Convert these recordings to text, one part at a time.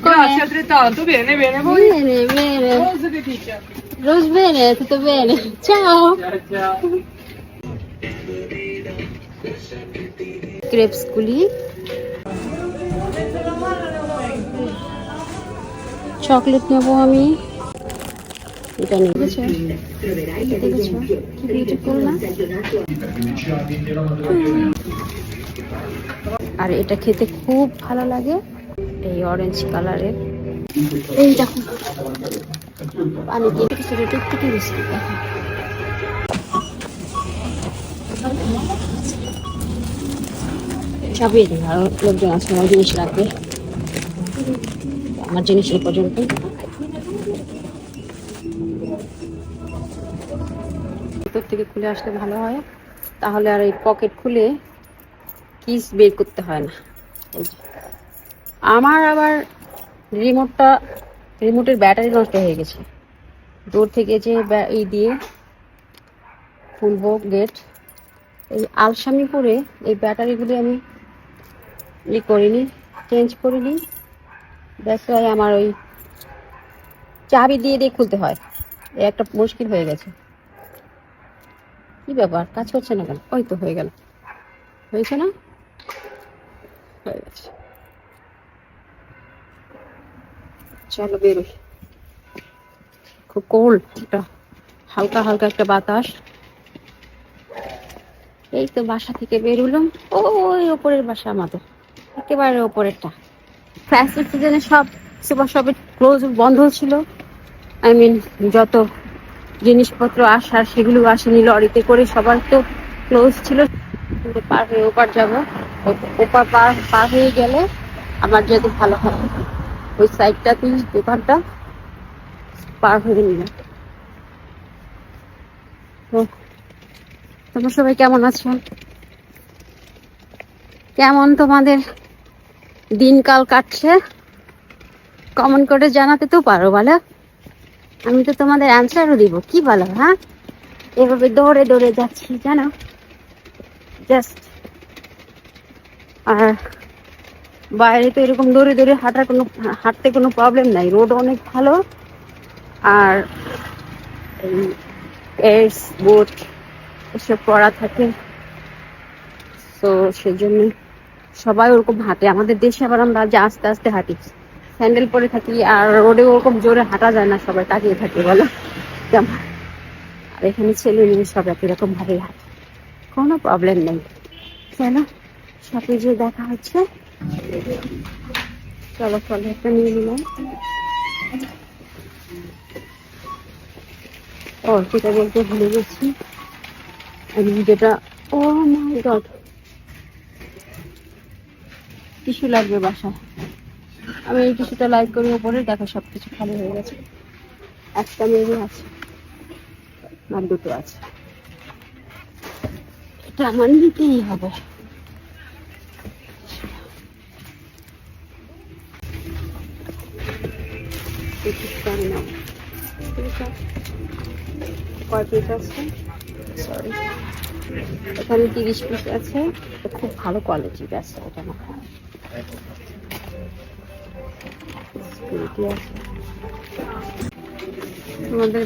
come? Grazie altrettanto, bene, bene, voi? Bene, bene. Cosa che dice? Rose bene, tutto bene. Ciao. Ciao, ciao. গ্রেপসগুলি chocolate নেব আমি এটা নেব দেখেছ দেখেছ কি বিউটিফুল না আর এটা খেতে খুব ভালো লাগে এই অরেঞ্জ কালারের এই দেখো পানি দিয়ে ছোটো টুকটুকি বিস্কুট দেখো দিন আরও লোকজন আছে আমার জিনিস লাগবে। আমার জিনিস এই পর্যন্ত। ভিতর থেকে খুলে আসলে ভালো হয়। তাহলে আর এই পকেট খুলে কিস বের করতে হয় না। আমার আবার রিমোটটা রিমোটের ব্যাটারি নষ্ট হয়ে গেছে। দূর থেকে যে এই দিয়ে খুলবো গেট এই আলসামি করে এই ব্যাটারিগুলি আমি ই করিনি চেঞ্জ করিনি। দেখতে হয় আমার ওই চাবি দিয়ে দিয়ে খুলতে হয়। এ একটা মুশকিল হয়ে গেছে। কি ব্যাপার? কাজ করছে না কেন? ওই তো হয়ে গেল। হয়েছে না? হয়ে গেছে। চলো বেরোই। খুব কোল্ড একটা হালকা হালকা একটা বাতাস। এই তো বাসা থেকে বেরোলাম। ওই ওপরের বাসা আমাদের, একেবারে ওপরেরটা। ফ্যাশন সিজনে সব সুপার শপে ক্লোজ বন্ধ ছিল। আই মিন যত জিনিসপত্র আসার সেগুলো আসেনি, লরিতে করে সবার তো ক্লোজ ছিল। পার হয়ে ওপার যাব। ওপার পার পার হয়ে গেলে আমার যদি ভালো হয় ওই সাইডটাতেই দোকানটা পার হয়ে নিলাম তোমরা সবাই কেমন আছো? কেমন তোমাদের দিনকাল কাটছে? কমেন্ট করে জানাতে তো পারো, বলো। আমি তো তোমাদের অ্যান্সারও দিব, কি বলো হ্যাঁ? এভাবে দৌড়ে দৌড়ে যাচ্ছি, জানো? জাস্ট আর বাইরে তো এরকম দৌড়ে দৌড়ে হাঁটার কোনো, হাঁটতে কোনো প্রবলেম নাই। রোড অনেক ভালো। আর এস বোট এসব পড়া থাকে। তো সেজন্য সবাই ওরকম হাঁটে। আমাদের দেশে আবার আমরা যে আস্তে আস্তে হাঁটি। স্যান্ডেল পরে থাকি আর রোডে ওরকম জোরে হাঁটা যায় না, সবাই তাকিয়ে থাকে, বলো। আর এখানে ছেলে মেয়ে সব এরকম ভাবে হাঁটে। কোনো প্রবলেম নেই। কেন? সাথে যে দেখা হচ্ছে। চলো চলো, একটা নিয়ে নিলাম। ও, সেটা বলতে ভুলে গেছি। আমি যেটা, ও মাই গড লাগবে বাসায়। আমি এই লাইক করি ওপরে দেখো সব কিছু হয়ে গেছে। একটা মেয়ে আছে। আর দুটো আছে। এটা আমার নিতেই হবে। টিস্যুটা আমি নেব। কয় পিস আছে? সরি এখানে তিরিশ পিস আছে। খুব ভালো কোয়ালিটির আছে না। Security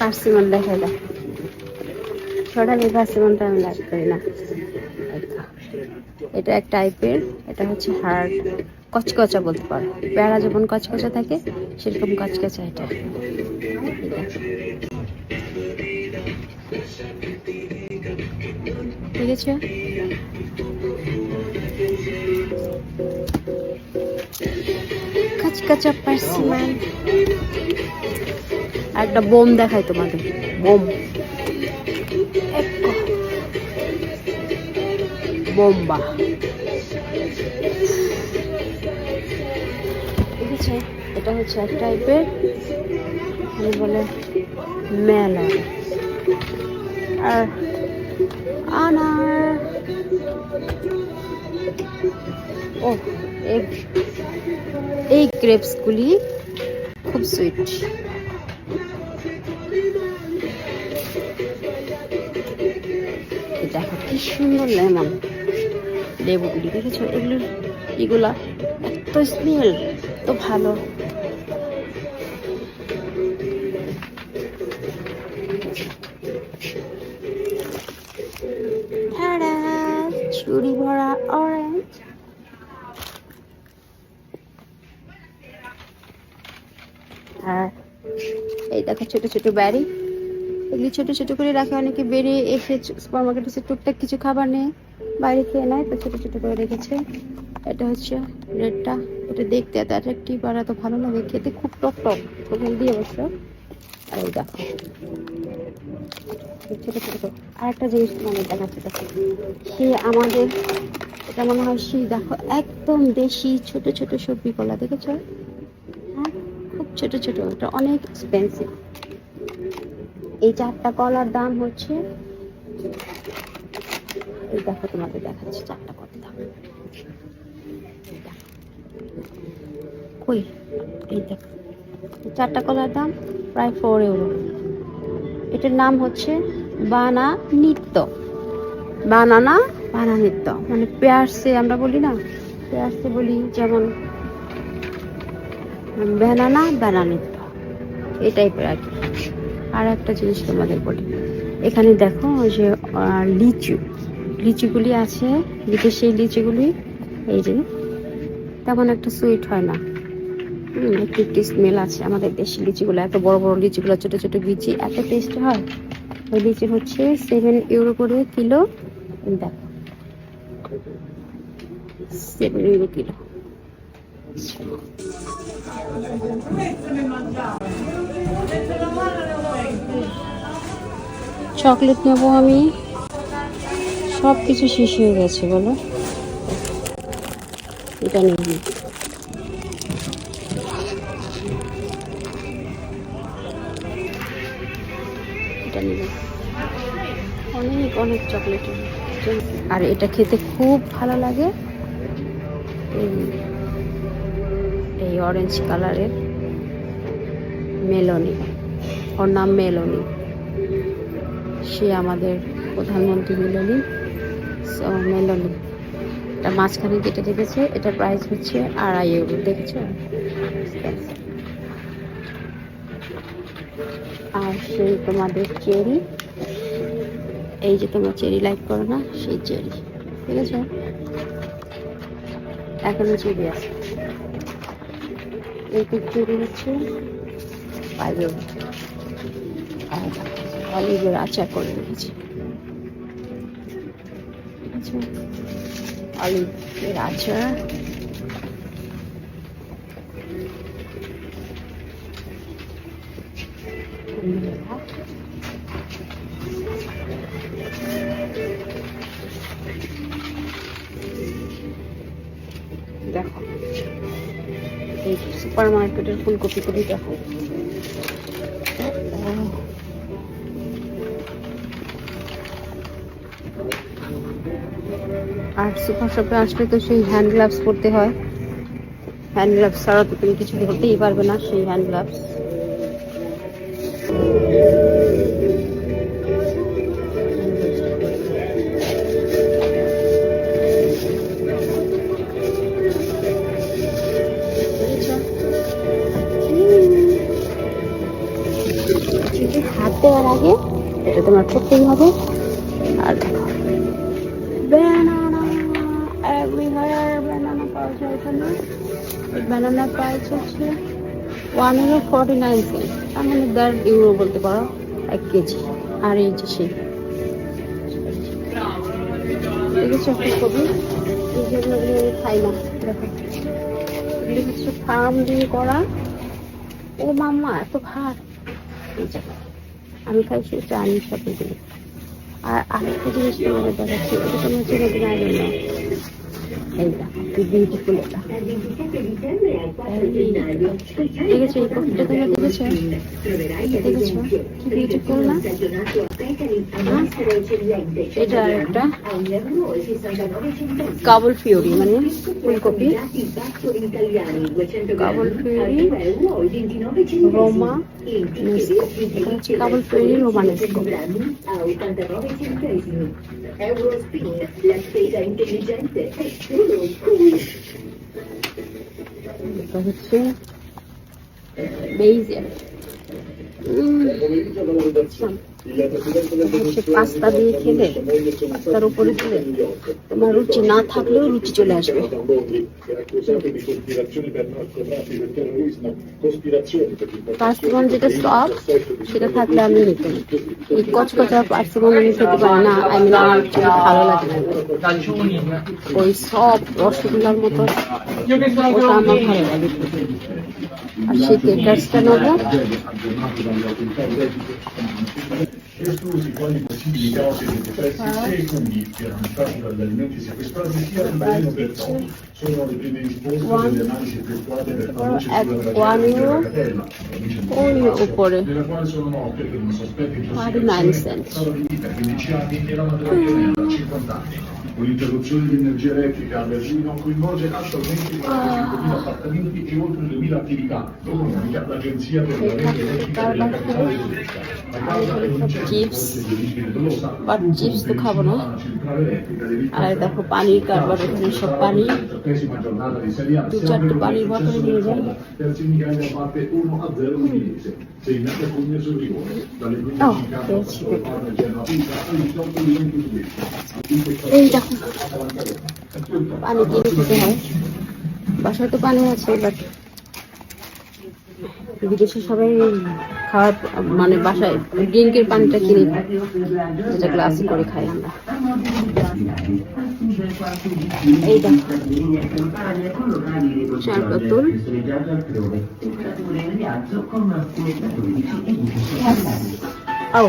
পার্সিমন দেখা। দেয় সরালি পার্সিমনটা আমি লাইক করি না। এটা এক টাইপের এটা হচ্ছে হার্ড কচকচা বলতে পারো। পেয়ারা যেমন কচকচা থাকে, সেরকম কচকচা এটা। একটা বোম দেখাই তোমাদের। বোম। বোম্বা আছে এটা হচ্ছে এক টাইপের বলে মেলা আর আনার ও এই গ্রেপসগুলি খুব সুইট দেখো কি সুন্দর লেমন লেবুগুলি, দেখেছ? এগুলোর এগুলা এত স্মেল ভালো। হ্যাঁ, হ্যাঁ, হ্যাঁ, চুরি ভরা অরেঞ্জ আর এই দেখো ছোট ছোট ব্যারি। এগুলি ছোট ছোট করে রাখে অনেকে বেরিয়ে এসে সুপার মার্কেট এসে টুকটাক কিছু খাবার নেই বাইরে খেয়ে নেয় তো ছোট ছোট করে রেখেছে। এটা হচ্ছে রেডটা। এটা দেখতে এত অ্যাট্রাকটিভ আর এত ভালো লাগে, খেতে খুব টক টক হেলদি অবশ্য। আর দেখো আর একটা জিনিস সে আমাদের সেই দেখো, একদম দেশি ছোট ছোট সবজি কলা, দেখেছ? হ্যাঁ খুব ছোট ছোট, এটা অনেক এক্সপেন্সিভ এই চারটা কলার দাম হচ্ছে, এই দেখো তোমাদের দেখাচ্ছি চারটা কত দাম। কই? এই চারটা কলার দাম প্রায় ফোর ইউরো এটার নাম হচ্ছে বানা নিত্য। বানানা, বানা নিত্য। মানে পেয়ারসে আমরা বলি না? পেয়ারসে বলি যেমন ব্যানানা বানানিত্য এই টাইপের আর কি। আর একটা জিনিস তোমাদের বলি। এখানে দেখো যে লিচু। লিচুগুলি আছে বিদেশি লিচুগুলি, এই যে, তেমন একটা সুইট হয় না। একটু স্মেল আছে আমাদের দেশি লিচিগুলো, এত বড় বড় লিচিগুলো, ছোট ছোট বিচি, এত টেস্ট হয়। ওই লিচি হচ্ছে সেভেন ইউরো করে কিলো দেখো। Seven euro kilo. চকলেট নেব আমি। সব কিছু শেষ হয়ে গেছে, বলো। এটা নেব অনেক অনেক চকলেট আর এটা খেতে খুব ভালো লাগে। এই অরেঞ্জ কালারের মেলনি। ওর নাম মেলনি। সে আমাদের প্রধানমন্ত্রী মেলনি। মেলনি। এটা মাঝখানে কেটে দেখেছে এটা প্রাইস হচ্ছে আড়াই ইউরো দেখেছ? আর সেই তোমাদের চেরি এই যে তোমরা চেরি লাইক করো না, সেই চেরি। ঠিক আছে? এখনও চেরি আছে। এই চেরি হচ্ছে ইউরো আর অলিভের আচার করে রেখেছি অলিভের আচার। দেখো এই সুপার মার্কেটের ফুলকপি করি দেখো। আর সুপার শপে আসলে তো সেই হ্যান্ড গ্লাভস পরতে হয়। হ্যান্ড গ্লাভস ছাড়া তো তুমি কিছু ধরতেই পারবে না সেই হ্যান্ড গ্লাভস করতেই হবে। আর পাওয়া যায় এখানে ওয়ান ফর্টি নাইন ইউরো বলতে পারো, এক কেজি, আর ফার্ম দিয়ে করা? ও মাম্মা, এত ভার। এই যে আমি খাই সেই চাইনিজ সাথে দিই। আর আরেকটা জিনিস তোমাদের দেখাচ্ছি, এটা তোমার চিনে দিন আগে না এই দেখো কি বিউটিফুল এটা দেখেছ এই কফিটা তোমরা দেখেছ দেখেছ কি বিউটিফুল না? এটা একটা কাবল ফিওরি মানে ফুলকপি কাবল ফিওরি রোমা কাবল ফিওরি রোমা নেস্কো a 89 centesimi. Eurospin, la spesa intelligente è solo qui. Cosa c'è? Basia. Mm. Pasta দিয়ে খেলে পাস্তার উপরে দিলে তোমার রুচি না থাকলেও রুচি চলে আসবে। পার্সিমন যেটা সফট সেটা থাকলে আমি নিতাম এই কচকচা পার্সিমন আমি খেতে পারি না আই মিন আমার ভালো লাগে না। ওই সব রসগোল্লার মতো, ওটা আমার ভালো লাগে। আর সেই কেকার্সটা নেব esclusi quali possibili cause di depressi ah. se e quindi che erano stati dagli alimenti sequestrati sia il veleno per tono sono le prime risposte delle analisi effettuate per conoscere sulla trageddia della catena oppure? nella quale sono note per un sospetto di intossicazione sono di 15 anni e la madre da 50 anni. Con di energia elettrica a Berlino coinvolge attualmente 45.000 appartamenti e oltre 2.000 attività lo l'agenzia per la rete elettrica della capitale tedesca la causa è un incendio chips but chips তো খাব না। আর দেখো পানি কারবার এখানে সব পানি। দু চারটে পানির বোতল নিয়ে যায় এই পানি কিনে হয়। বাসায় তো পানি আছে বাট বিদেশে সবাই খাওয়ার মানে বাসায় ড্রিঙ্কের পানিটা কিনে যেটা গ্লাসে করে খাই আমরা। এই দেখো। চার বোতল ও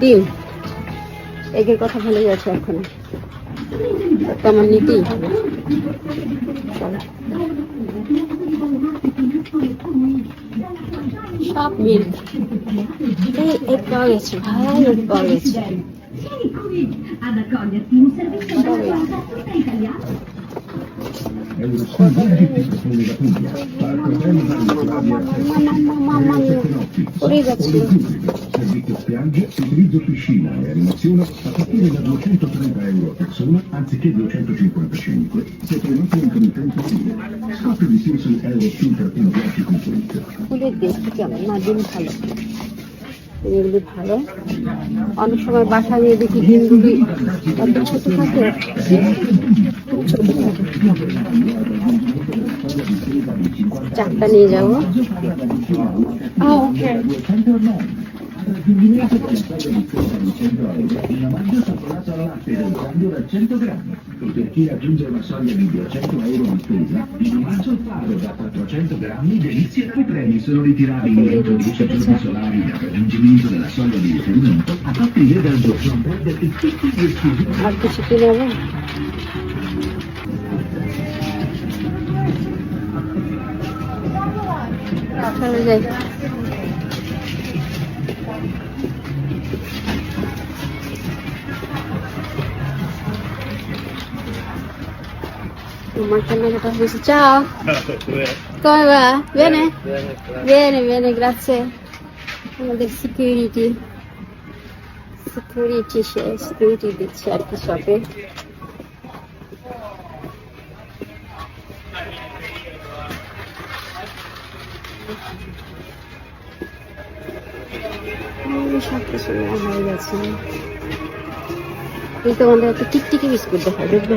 ডিম কথা ভুলে গেছে এখন। আমার নিতেই হবে। সব মিল্ক এই এগ পাওয়া গেছে ভাই এগ পাওয়া গেছে ad accoglierti un servizio Sorry. della Repubblica Italiana. Mamma mia, Servizio spiaggia, utilizzo piscina e animazione a partire da 230 euro a persona anziché 255 se prenoti in committenza fine. Scopri di più su euro-viaggi.it. ফুলে দেখতে কেমন না ডিম ভালো ডিমগুলি ভালো অনেক সময় বাসা নিয়ে দেখি ডিমগুলি এত ছোট থাকে খুব ছোট থাকে চারটা নিয়ে যাব Combinato con il euro, una mangia cioccolato al latte del cambio da 100 grammi. Per chi raggiunge una soglia di 200 euro di spesa, in omaggio al faro da 400 grammi delizia. I premi sono ritirabili entro 10 giorni solari dal raggiungimento della soglia di riferimento a partire dal giorno. Non perderti tutti gli esclusi. Ma che ci Grazie. যাই তোমার কেনাকাটা হয়েছে ciao come va? Bene bene bene grazie আমাদের security security সে security দিচ্ছে আর কি শপে সব কিছু হয়ে গেছে এই তোমাদের একটা টিকটিকি বিস্কুট দেখা দেখবে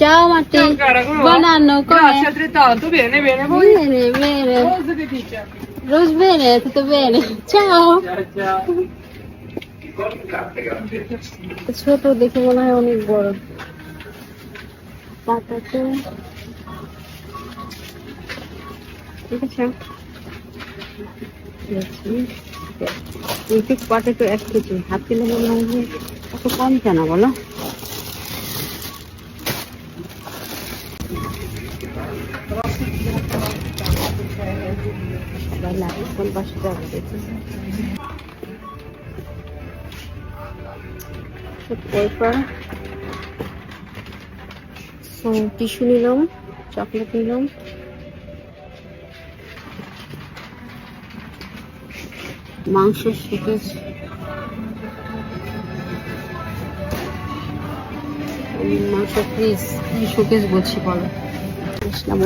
চাও মাটি Ciao cara, come va? বানানো Grazie altrettanto, bene, bene, voi? bene bene Cosa che dice? Rose bene, tutto bene. Ciao. Ciao, ciao. ছোট দেখে মনে হয় অনেক বড় পাতাতে ঠিক আছে পাটে তো এক কেজি হাফ কিলো মনে হয় এত কম কেন বলো লাগে কোন পাশে যাব। দেখি টিস্যু নিলাম, চকলেট নিলাম। মাংস শুকেজ মাংস ফ্রিজ শোকেস বলছি বলো? ইসলাম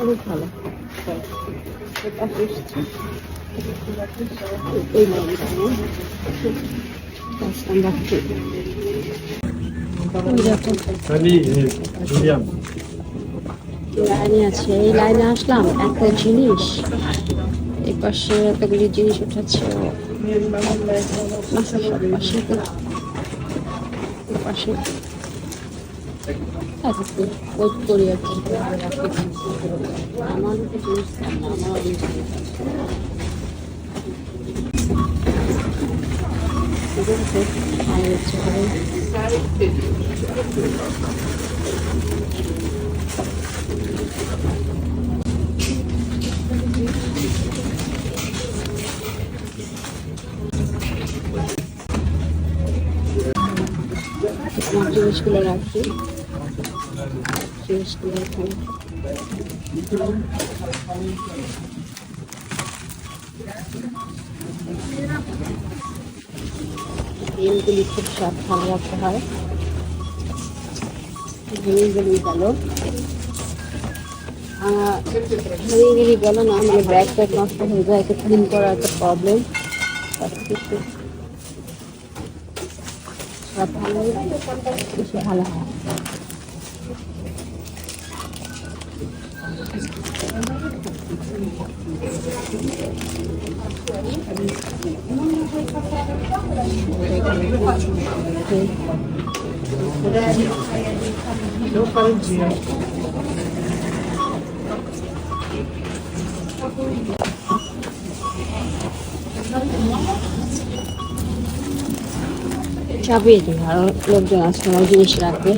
অনেক ভালো। লাইনে আছে। এই লাইনে আসলাম একটা জিনিস। এই এতগুলি জিনিস উঠাচ্ছে পাশে। পাশে। ওয়েট করি আর কি আমার তো জিনিস থাকে না, আমার অনেক জিনিস আছে। ঠিক আছে, আর হচ্ছে হবে। আমার জিনিসগুলো রাখি জিনিসগুলো এখানে তেলগুলি খুব সাবধানে রাখতে হয় ভেঙে গেলেই গেল ভেঙে গেল না মানে ব্যাগ ট্যাগ নষ্ট হয়ে যায় এটা ক্লিন করা একটা প্রবলেম একটু সাবধানে বেশি ভালো হয় চাপিয়ে দিই আরও লোকজন আছে আমার জিনিস রাখবে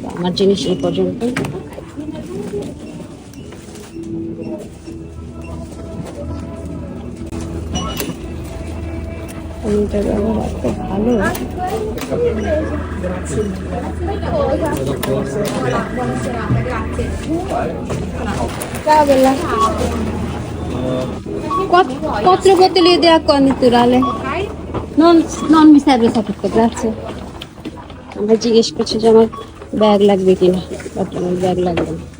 তো আমার জিনিস এই পর্যন্ত এটা ব্যবহার এত ভালো পত্র পত্রে দেওয়া কনে তুরালে নন নন মিসাইল সাপোর্ট করতে যাচ্ছে আমরা জিজ্ঞেস করছি যে আমার ব্যাগ লাগবে কিনা বর্তমান ব্যাগ লাগবে না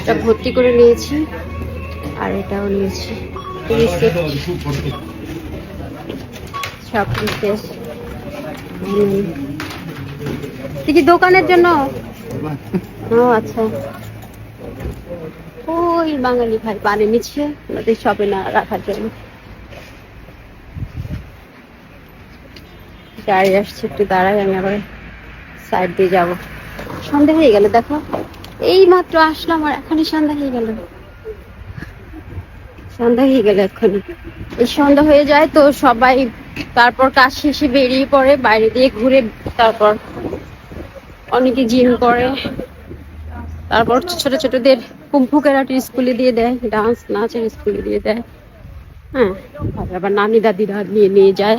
এটা ভর্তি করে নিয়েছি, আর এটাও নিয়েছি। সব দোকানের জন্য? আচ্ছা। ওই বাঙালি ভাই পানি নিচ্ছে, ওনাদের শপে না রাখার জন্য। গাড়ি আসছে, একটু দাঁড়াই, আমি আবার সাইড দিয়ে যাব। সন্ধে হয়ে গেল দেখো। এই মাত্র আসলাম আর এখনই সন্ধ্যা হয়ে গেল। সন্ধ্যা হয়ে গেল এক্ষুনি এই সন্ধ্যা হয়ে যায় তো সবাই তারপর কাজ শেষে বেরিয়ে পড়ে বাইরে দিয়ে ঘুরে তারপর অনেকে জিম করে। তারপর ছোট ছোটদের কুম্ফু ক্যারাটে স্কুলে দিয়ে দেয় ডান্স নাচের স্কুলে দিয়ে দেয়। হ্যাঁ আবার নানি দাদিরা নিয়ে নিয়ে যায়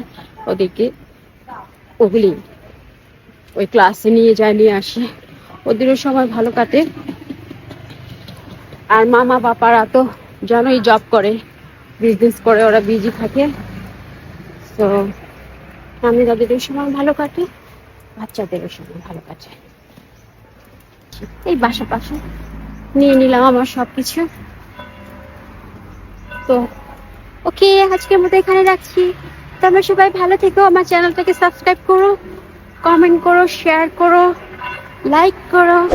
ওদেরকে। ওগুলি ওই ক্লাসে নিয়ে যায় নিয়ে আসে। ওদেরও সময় ভালো কাটে। আর মামা বাপারা তো জানোই জব করে বিজনেস করে, ওরা বিজি থাকে। তো আমি তাদেরও সময় ভালো কাটে, বাচ্চাদেরও সময় ভালো কাটে। এই বাসা পাশে নিয়ে নিলাম আমার সবকিছু। তো, ওকে, আজকের মতো এখানে রাখছি। তোমরা সবাই ভালো থেকো, আমার চ্যানেলটাকে সাবস্ক্রাইব করো কমেন্ট করো শেয়ার করো। like girl.